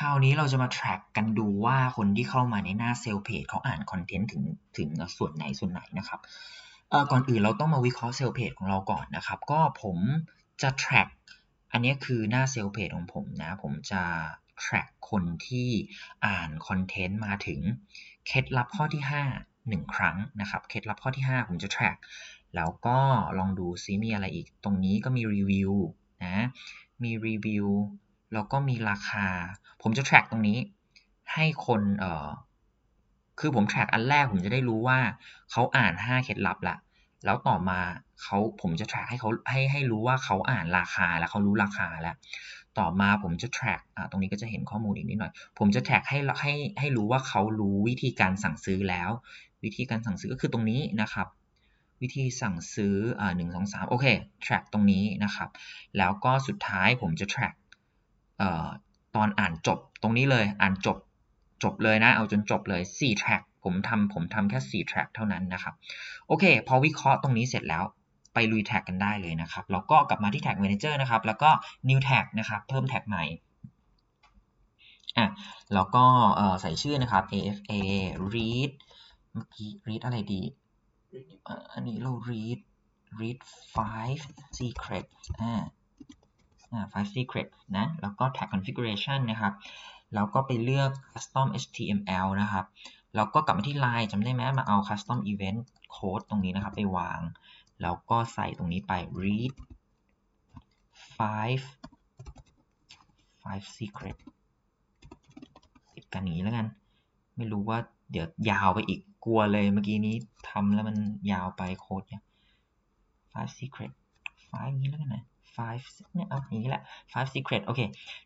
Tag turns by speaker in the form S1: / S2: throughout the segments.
S1: คราวนี้เราจะมา track กันดูว่าคนที่เข้ามาในหน้าเซลล์เพจเขาอ่านคอนเทนต์ถึงถึงส่วนไหนส่วนไหนนะครับก่อนอื่นเราต้องมาวิเคราะห์เซลล์เพจของเราก่อนนะครับ ก็ผมจะ track อันนี้คือหน้าเซลล์เพจของผมนะ ผมจะ track คนที่อ่านคอนเทนต์มาถึงเคล็ดลับข้อที่ 5 1 ครั้งนะครับเคล็ดลับข้อที่ 5 ผมจะ track แล้วก็ลองดูซิมีอะไรอีก ตรงนี้ก็มีรีวิวนะมีรีวิว แล้วก็มีราคา ผมจะ track ตรงนี้ ให้คนเอ่อคือผม track อันแรกผมจะได้รู้ว่าเขาอ่าน 5 เคล็ดลับละแล้วต่อมาเขาผมจะ track ให้เขาให้ให้รู้ว่าเขาอ่านราคาแล้วเขารู้ราคาแล้ว ต่อมาผมจะ track อ่าตรงนี้ก็จะเห็นข้อมูลอีกนิดหน่อย ผมจะ track ให้ให้ให้รู้ว่าเขารู้วิธีการสั่งซื้อแล้ว วิธีการสั่งซื้อก็คือตรงนี้นะครับ วิธีสั่งซื้ออ่าหนึ่งสองสามโอเค track ตรงนี้นะครับ แล้วก็สุดท้ายผมจะ track ตอนอ่านจบตรงนี้เลยอ่านจบจบเลยนะเอาจนจบเลย 4 track ผมทำผมทำแค่ 4 track เท่านั้นนะครับ โอเค พอวิเคราะห์ตรงนี้เสร็จแล้วไปลุยแท็กกันได้เลยนะครับ แล้วก็กลับมาที่ tag manager นะครับ แล้วก็ new tag นะครับ เพิ่มแท็กใหม่อะแล้วก็ใส่ชื่อนะครับ afa read เมื่อกี้ read อะไรดี อันนี้เรา read read five secret อ่า อ่า five secret นะแล้วก็ tag configuration นะครับแล้วก็ไปเลือก custom html นะครับแล้วก็กลับมาที่ line จำได้ไหมมาเอา custom event code ตรงนี้นะครับไปวาง แล้วก็ใส่ตรงนี้ไป read five five secret ติดกันนี้แล้วกัน ไม่รู้ว่าเดี๋ยวยาวไปอีกกลัวเลยเมื่อกี้นี้ทำแล้วมันยาวไปโค้ดเนี่ย five secret five นี้แล้วกันนะ five เนี่ยเอาอย่างนี้แหละ five secret โอเค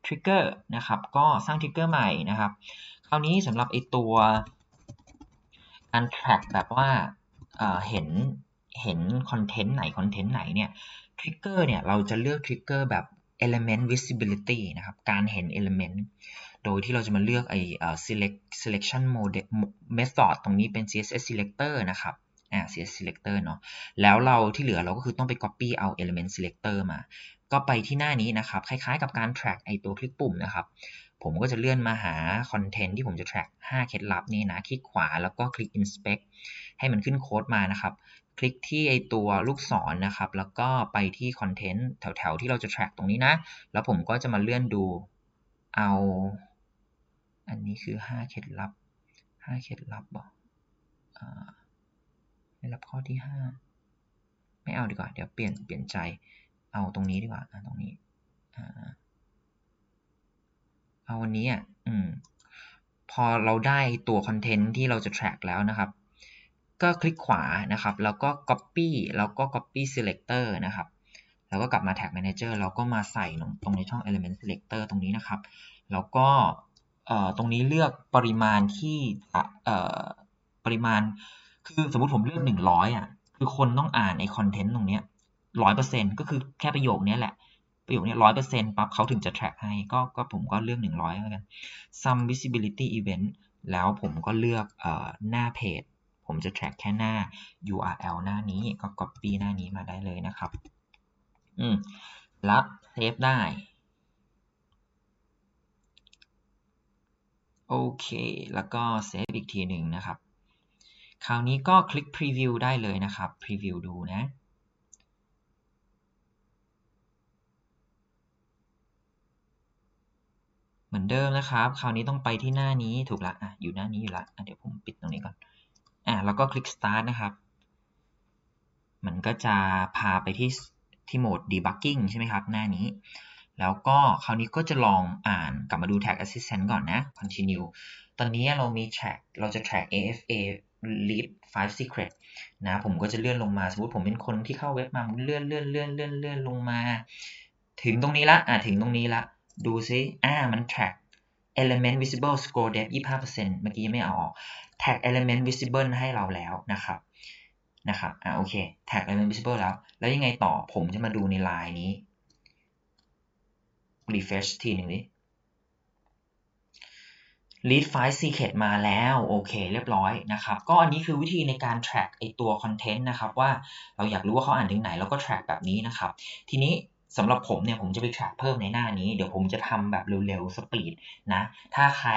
S1: trigger นะครับ ก็สร้าง trigger ใหม่นะครับ คราวนี้สำหรับไอตัวการ track แบบว่าเเห็นเห็นคอนเทนต์ไหนคอนเทนต์ไหนเนี่ย trigger เนี่ยเราจะเลือก trigger แบบ element visibility นะครับ การเห็น element โดยที่เราจะมาเลือกไอ้ select selection mode method ตรงนี้เป็น css selector นะครับ อ่า css selector เนาะแล้วเราที่เหลือเราก็คือต้องไป copy เอา element selector มา ก็ไปที่หน้านี้นะครับ คล้ายๆกับการ track ไอตัวคลิกปุ่มนะครับ ผมก็จะเลื่อนมาหาคอนเทนต์ที่ผมจะ track 5 เคล็ดลับนี้นะ คลิกขวาแล้วก็คลิก inspect ให้มันขึ้นโค้ดมานะครับ คลิกที่ไอตัวลูกศรนนะครับ แล้วก็ไปที่คอนเทนต์แถวๆ ที่เราจะ track ตรงนี้นะ แล้วผมก็จะมาเลื่อนดูเอา อันนี้คือ 5 เคล็ดลับ 5 เคล็ดลับบอกเค ล็ดลับข้อที่5ไม่เอาดีกว่า เดี๋ยวเปลี่ยนเปลี่ยนใจ เอาตรงนี้ดีกว่าตรงนี้เอาวันนี้อะอืม พอเราได้ตัวคอนเทนต์ที่เราจะ track แล้วนะครับ ก็คลิกขวานะครับ แล้วก็ copy แล้วก็ copy selector นะครับ แล้วก็กลับมา tag manager แล้วก็มาใส่ตรงในช่อง element selector ตรงนี้นะครับ แล้วก็ตรงนี้เลือกปริมาณที่ปริมาณ คือสมมติผมเลือก100อะ คือคนต้องอ่านในคอนเทนต์ตรงนี้ร้อยเปอร์เซ็นก็คือแค่ประโยคนี้แหละ ประโยคนี้ร้อยเปอร์เซ็นต์ปั๊บเขาถึงจะ track ให้ ก็ก็ผมก็เลือก100แล้วกัน sum visibility event แล้วผมก็เลือกหน้าเพจ ผมจะ track แค่หน้า URL หน้านี้ก็ copy หน้านี้มาได้เลยนะครับ อืมแล้วเซฟได้ โอเค แล้วก็เซฟอีกทีหนึ่งนะครับ คราวนี้ก็คลิก preview ได้เลยนะครับ preview ดูนะ เหมือนเดิมนะครับ คราวนี้ต้องไปที่หน้านี้ถูกละอะอยู่หน้านี้อยู่ละเดี๋ยวผมปิดตรงนี้ก่อนอะแล้วก็คลิก start นะครับ มันก็จะพาไปที่ที่โหมด debugging ใช่ไหมครับ หน้านี้ แล้วก็คราวนี้ก็จะลองอ่านกลับมาดู tag assistant ก่อนนะ continue ตอนนี้เรามี track เราจะ track afa lead 5 secret นะผมก็จะเลื่อนลงมาสมมติผมเป็นคนที่เข้าเว็บมาผมเลื่อนเลื่อนเลื่อนเลื่อนเลื่อนลงมา ถึงตรงนี้ละอะถึงตรงนี้ละ ดูซิอ่ามัน track element visible scroll depth 25%เมื่อกี้ยังไม่เอาออก tag element visible ให้เราแล้วนะครับนะครับอ่าโอเค tag element visible แล้ว แล้วยังไงต่อผมจะมาดูในไลน์นี้ refresh ทีหนึ่งดิ lead file secret มาแล้วโอเคเรียบร้อยนะครับ ก็อันนี้คือวิธีในการ track ไอตัว content นะครับ ว่าเราอยากรู้ว่าเขาอ่านถึงไหนแล้วก็ track แบบนี้นะครับ ทีนี้สำหรับผมเนี่ยผมจะไป track เพิ่มในหน้านี้ เดี๋ยวผมจะทำแบบเร็วๆ สปีดนะ ถ้าใคร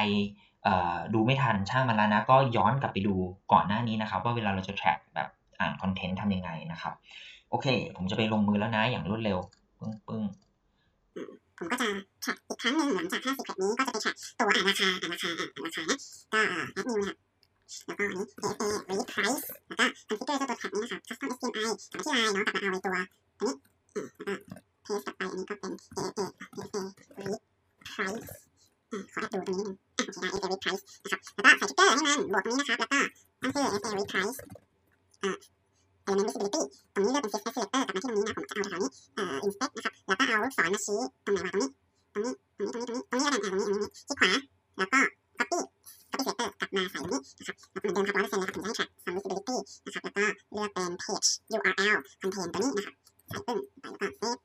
S1: ดูไม่ทันช่างมันแล้วนะ ก็ย้อนกลับไปดูก่อนหน้านี้นะครับ ว่าเวลาเราจะ track แบบอ่านคอนเทนต์ทำยังไงนะครับ โอเค ผมจะไปลงมือแล้วนะอย่างรวดเร็วปึ้งปึ้ง
S2: ผมก็จะแท็กอีกครั้งหนึ่งหลังจาก5 secret นี้ก็จะไปแท็กตัวอ่านราคาอ่านราคาอ่านราคาเนี่ยก็แอดมิวนะครับแล้วก็อันนี้ AFA read price แล้วก็ configure เจ้าตัวแท็กนี้นะครับ custom HTML กลับมที่ไลน์เนาะกลับมาเอาไอ้ตัวนี้อืมแล้วก็ paste กลับไปอันนี้ก็เป็น AFA AFA read price อ่าขอแอดดูตรงนี้นึงอะโอเคได้ AFA read price นะครับแล้วก็ใส่ทิกเกอร์ให้มันบวกตรงนี้นะครับแล้วก็ตั้งชื่อ AFA read price อ่า element visibility ตรงนี้เลือกเป็น CSS selector กลับมาที่ตรงนี้นะ ผมจะเอาแถวๆนี้เอ่อ inspect นะครับ แล้วก็เอาลูกศรมาชี้ตรงไหนวะตรงนี้ ตรงนี้ ตรงนี้ ตรงนี้ ตรงนี้ตรงนี้แล้วกันอ่าตรงนี้ตรงนี้ที่ขวา แล้วก็ copy copy selector กลับมาใส่ตรงนี้นะครับแล้วเหมือนเดิมครับร้อยเปอร์เซ็นต์เลยครับผมจะให้ track some visibility นะครับ แล้วก็เลือกเป็น page URL contain ตัวนี้นะครับ ใส่ปึ้งไปแล้วก็ save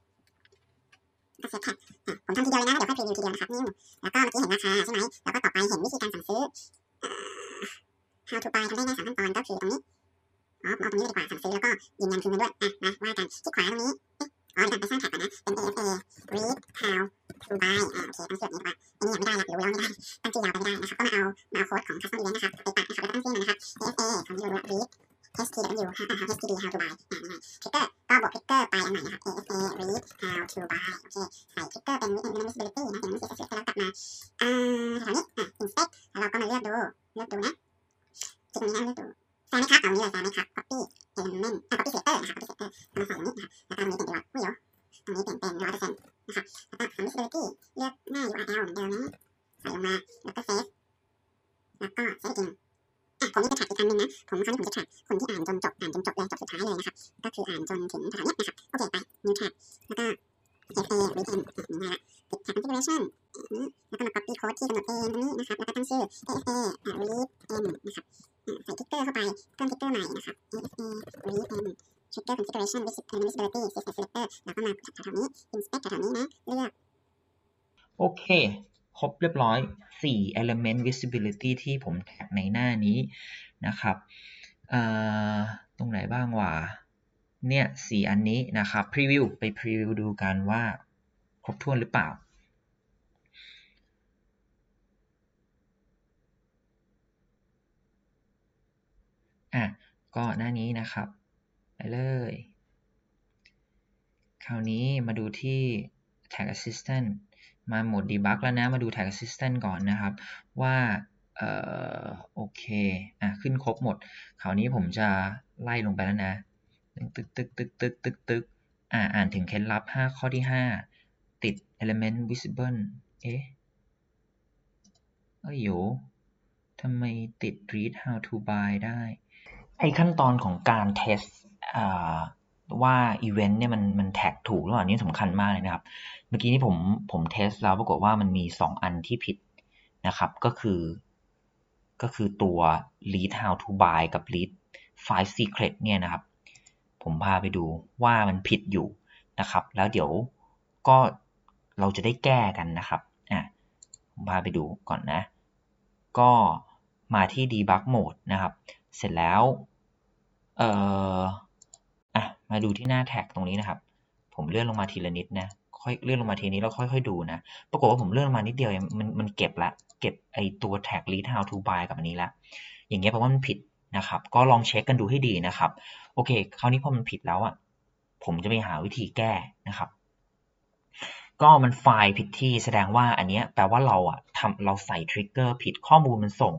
S2: ก็ save tag อะผมทำทีเดียวเลยนะ เดี๋ยวค่อย preview ทีเดียวนะครับนี่แล้วก็เมื่อกี้เห็นราคาใช่ไหม แล้วก็ต่อไปเห็นวิธีการสั่งซื้อ how to buy ทำได้ง่ายสามขั้นตอนก็คือตรงนี้ อ๋อเอาตรงนี้ดีกว่าสั่งซื้อแล้วก็ยืนยันคืนเงินด้วยอะมาว่ากันที่ขวาตรงนี้อ๋อเดี๋ยวไปสร้างแท็กก่อนนะเป็น AFA read how to buy อ่าโอเคตั้งชื่อแบนี้ดีกว่าอันนี้ยังไม่ได้หรอกรู้แล้วไม่ได้ตั้งชื่อยาวไปไม่ได้นะครับก็มาเอามาเอาโค้ดของ custom event นะครับไปตัดนะครับแล้วตั้งชื่อมันนะครับ AFA ของที่เรารู้ read HTW ฮะอ่า HTW how to buy อ่านี่ไง trigger ก็บวก trigger ไปอันใหม่นะครับ AFA read how to buy โอเคใส่ trigger เป็น visibility นะอย่างนี้ CSS แล้วกลับมาอ่าแถวนี้อะ inspect แล้วเราก็มาเลือกดูเลือกดูนะคลิกตรงนี้นะเลือกดู ซมไหมครับเอานี้เลยแซมไหมครับ copy element อ่า copy selector นะครับ copy selector เอามาใส่ตรงนี้นะครับแล้วก็ตรงนี้เปลี่ยนดีกว่าอุ้ยเดี๋ยวตรงนี้เปลี่ยนเป็นร้อยเปอร์เซ็นต์นะครับแล้วก็ some visibility เลือกหน้า URL เหมือนเดิมนะใส่ลงมาแล้วก็ save แล้วก็เซฟจริงอะผมจะแท็กอีกครั้งนึงนะ ผมครั้งนี้ผมจะแท็กคนที่อ่านจนจบอ่านจนจบเลยจบสุดท้ายเลยนะครับ ก็คืออ่านจนถึงแถวนี้นะครับ โอเคไป new tag แล้วก็ FA read end อ่นี่มาละติด tag configuration อันนี้แล้วก็มา copy code ที่กำหนดเองตรงนี้นะครับ แล้วก็ตั้งชื่อ FA read end นะครับ ใส่ทิกเกอร์เข้าไปเพิ่มทิกเกอร์ใหม่นะครับ AFA read end trigger configuration visibility CSS selector แล้วก็มาแถวๆนี้ inspect แถวๆนี้นะ เลือก
S1: โอเค ครบเรียบร้อย 4 element visibility ที่ผมแท็กในหน้านี้นะครับเอ่อตรงไหนบ้างวะเนี่ย 4 อันนี้นะครับ preview ไป preview ดูกันว่าครบถ้วนหรือเปล่า อะก็หน้านี้นะครับ ไปเลย คราวนี้มาดูที่ tag assistant มาโหมด debug แล้วนะ มาดู tag assistant ก่อนนะครับ ว่าเอ่อโอเคอะขึ้นครบหมด คราวนี้ผมจะไล่ลงไปแล้วนะตึกตึกตึกตึกตึกตึกอ่าอ่านถึงเคล็ดลับ 5 ข้อที่ 5 ติด element visible เอ๊ะเอ้ยโยทำไมติด read how to buy ได้ ไอ้ขั้นตอนของการเทสอ่าว่าอีเวนต์เนี่ยมันมันแท็กถูกหรือเปล่านี่สำคัญมากเลยนะครับ เมื่อกี้นี้ผมผมเทสแล้วปรากฏว่ามันมี 2 อันที่ผิดนะครับ ก็คือก็คือตัว lead how to buy กับ lead five secret เนี่ยนะครับ ผมพาไปดูว่ามันผิดอยู่นะครับ แล้วเดี๋ยวก็เราจะได้แก้กันนะครับอะผมพาไปดูก่อนนะ ก็มาที่ debug mode นะครับ เสร็จแล้ว เอ่ออะมาดูที่หน้าแท็กตรงนี้นะครับ ผมเลื่อนลงมาทีละนิดนะค่อยเลื่อนลงมาทีนี้แล้วค่อย ๆ ดูนะ ปรากฏว่าผมเลื่อนลงมานิดเดียวมันมันเก็บละ เก็บไอตัวแท็ก read how to buy กับอันนี้ละ อย่างเงี้ยแปลว่ามันผิดนะครับ ก็ลองเช็คกันดูให้ดีนะครับ โอเค คราวนี้พอมันผิดแล้วอะ ผมจะไปหาวิธีแก้นะครับ ก็มันไฟล์ผิดที่แสดงว่าอันเนี้ยแปลว่าเราอะทำเราใส่ทริกเกอร์ผิดข้อมูลมันส่ง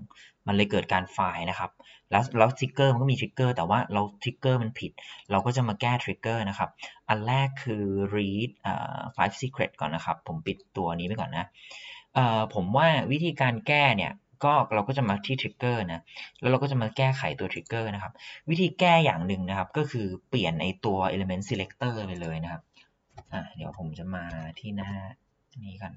S1: มันเลยเกิดการไฟล์นะครับ แล้วแล้วทริกเกอร์มันก็มีทริกเกอร์แต่ว่าเราทริกเกอร์มันผิด เราก็จะมาแก้ทริกเกอร์นะครับ อันแรกคือ read เอ่อ five secret ก่อนนะครับ ผมปิดตัวนี้ไปก่อนนะเอ่อผมว่าวิธีการแก้เนี่ยก็เราก็จะมาที่ทริกเกอร์นะ แล้วเราก็จะมาแก้ไขตัวทริกเกอร์นะครับ วิธีแก้อย่างหนึ่งนะครับ ก็คือเปลี่ยนในตัว element selector ไปเลยนะครับ อะเดี๋ยวผมจะมาที่หน้านี้กัน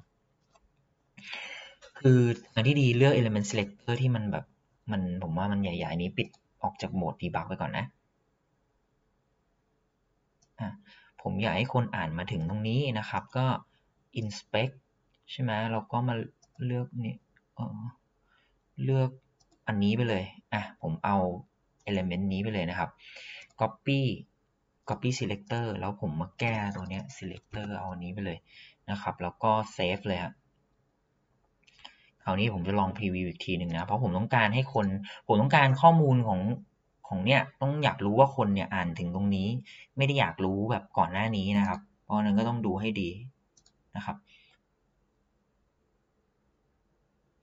S1: คืออันที่ดีเลือก element selector ที่มันแบบมันผมว่ามันใหญ่ๆนี้ปิดออกจากโหมด debug ไปก่อนนะอะผมอยากให้คนอ่านมาถึงตรงนี้นะครับ ก็ inspect ใช่ไหมเราก็มาเลือกนี่เออเลือกอันนี้ไปเลย อะ ผมเอา element นี้ไปเลยนะครับ copy copy selector แล้วผมมาแก้ตัวเนี้ย selector เอาอันนี้ไปเลยนะครับ แล้วก็ save เลยครับคราวนี้ผมจะลองพรีวิวอีกทีหนึ่งนะ เพราะผมต้องการให้คน ผมต้องการข้อมูลของของเนี่ยต้องอยากรู้ว่าคนเนี่ยอ่านถึงตรงนี้ ไม่ได้อยากรู้แบบก่อนหน้านี้นะครับ เพราะนั้นก็ต้องดูให้ดีนะครับ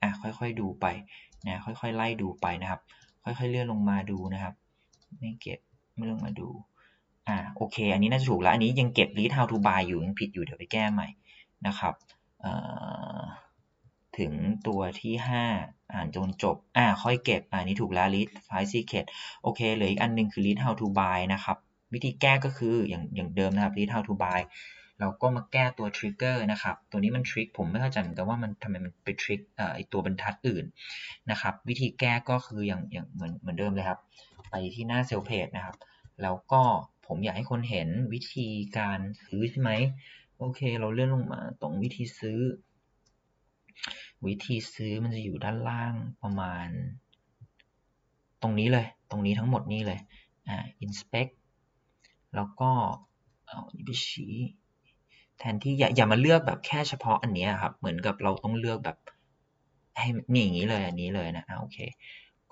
S1: อะค่อยๆดูไปนะค่อยๆไล่ดูไปนะครับ ค่อยๆเลื่อนลงมาดูนะครับ ไม่เก็บไม่ลงมาดู อ่าโอเค อันนี้น่าจะถูกแล้ว อันนี้ยังเก็บ read how to buy อยู่ยังผิดอยู่เดี๋ยวไปแก้ใหม่นะครับถึงตัวที่ 5 อ่านจนจบ อ่าค่อยเก็บอ่านี้ถูกแล้ว read five secret โอเคเหลืออีกอันหนึงคือ read how to buy นะครับ วิธีแก้ก็คืออย่างอย่างเดิมนะครับ read how to buy เราก็มาแก้ตัว trigger นะครับ ตัวนี้มัน trick ผมไม่เข้าใจเหมือนกันว่ามันทำไมมันไป trick เอ่อไอตัวบรรทัดอื่นนะครับ วิธีแก้ก็คืออย่างอย่างเหมือนเหมือนเดิมเลยครับ ไปที่หน้า sales page นะครับ แล้วก็ ผมอยากให้คนเห็นวิธีการซื้อใช่ไหมโอเค เราเลื่อนลงมาตรงวิธีซื้อ วิธีซื้อมันจะอยู่ด้านล่างประมาณ ตรงนี้เลย ตรงนี้ทั้งหมดนี่เลยอ่า inspect แล้วก็เอาอันนี้ไปชี้แทนที่อย่าอย่ามาเลือกแบบแค่เฉพาะอันนี้ครับ เหมือนกับเราต้องเลือกแบบให้นี่อย่างนี้เลยอันนี้เลยนะอ่าโอเค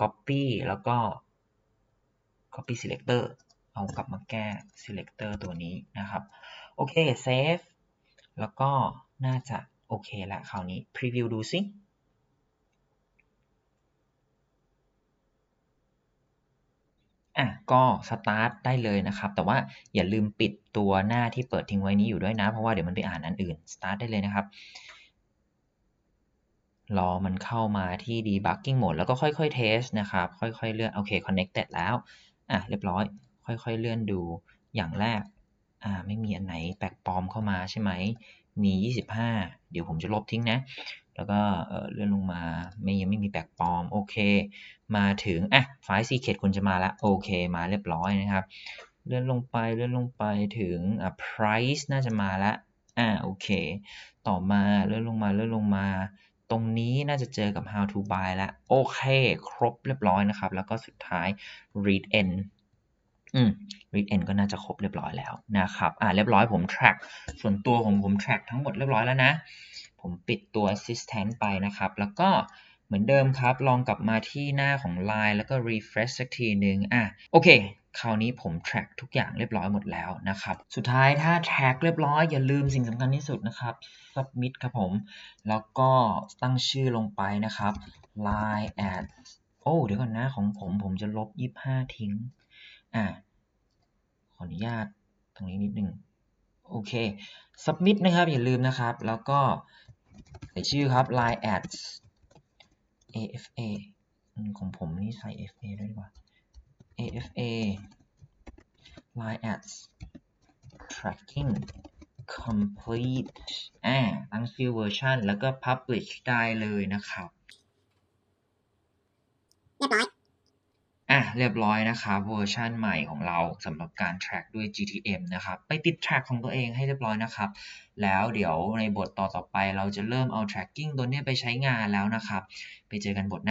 S1: copy แล้วก็ copy selector เอากลับมาแก้ selector ตัวนี้นะครับ โอเค save แล้วก็น่าจะโอเคละคราวนี้ preview ดูสิอะก็ start ได้เลยนะครับ แต่ว่าอย่าลืมปิดตัวหน้าที่เปิดทิ้งไว้นี้อยู่ด้วยนะ เพราะว่าเดี๋ยวมันไปอ่านอันอื่น start ได้เลยนะครับ รอมันเข้ามาที่ debugging mode แล้วก็ค่อยๆ test นะครับ ค่อยๆ เลื่อน โอเค connected แล้ว อะ เรียบร้อย ค่อยๆเลื่อนดูอย่างแรกอ่าไม่มีอันไหนแปลกปลอมเข้ามาใช่ไหมมี 25 เดี๋ยวผมจะลบทิ้งนะ แล้วก็เลื่อนลงมาไม่ยังไม่มีแปลกปลอมโอเค มาถึงอะไฟล์ secret คุณจะมาแล้วโอเค มาเรียบร้อยนะครับ เลื่อนลงไปเลื่อนลงไปถึงอะ price น่าจะมาแล้วอ่าโอเค ต่อมาเลื่อนลงมาเลื่อนลงมา ตรงนี้น่าจะเจอกับ how to buy แล้วโอเค ครบเรียบร้อยนะครับ แล้วก็สุดท้าย read end อืม read end ก็น่าจะครบเรียบร้อยแล้วนะครับ อ่าเรียบร้อยผม track ส่วนตัวของผม track ทั้งหมดเรียบร้อยแล้วนะ ผมปิดตัว assistant ไปนะครับ แล้วก็เหมือนเดิมครับ ลองกลับมาที่หน้าของ line แล้วก็ refresh สักทีหนึ่งอะโอเคคราวนี้ผม track ทุกอย่างเรียบร้อยหมดแล้วนะครับ สุดท้ายถ้า track เรียบร้อยอย่าลืมสิ่งสำคัญที่สุดนะครับ submit ครับผม แล้วก็ตั้งชื่อลงไปนะครับ line at โอ้ เดี๋ยวก่อนนะ ของผมผมจะลบ 25 ทิ้ง อะขออนุญาตตรงนี้นิดนึงโอเค submit นะครับ อย่าลืมนะครับ แล้วก็ใส่ชื่อครับ line at afa ของผมนี่ใส่ fa ด้วยดีกว่า afa line at tracking complete อ่าตั้งชื่อเวอร์ชันแล้วก็ publish ได้เลยนะครับ
S2: เรียบร้อย
S1: อะ เรียบร้อยนะครับเวอร์ชันใหม่ของเราสำหรับการ track ด้วย GTM นะครับ ไปติด track ของตัวเองให้เรียบร้อยนะครับ แล้วเดี๋ยวในบทต่อต่อไปเราจะเริ่มเอา tracking ตัวนี้ไปใช้งานแล้วนะครับ ไปเจอกันบทหน้า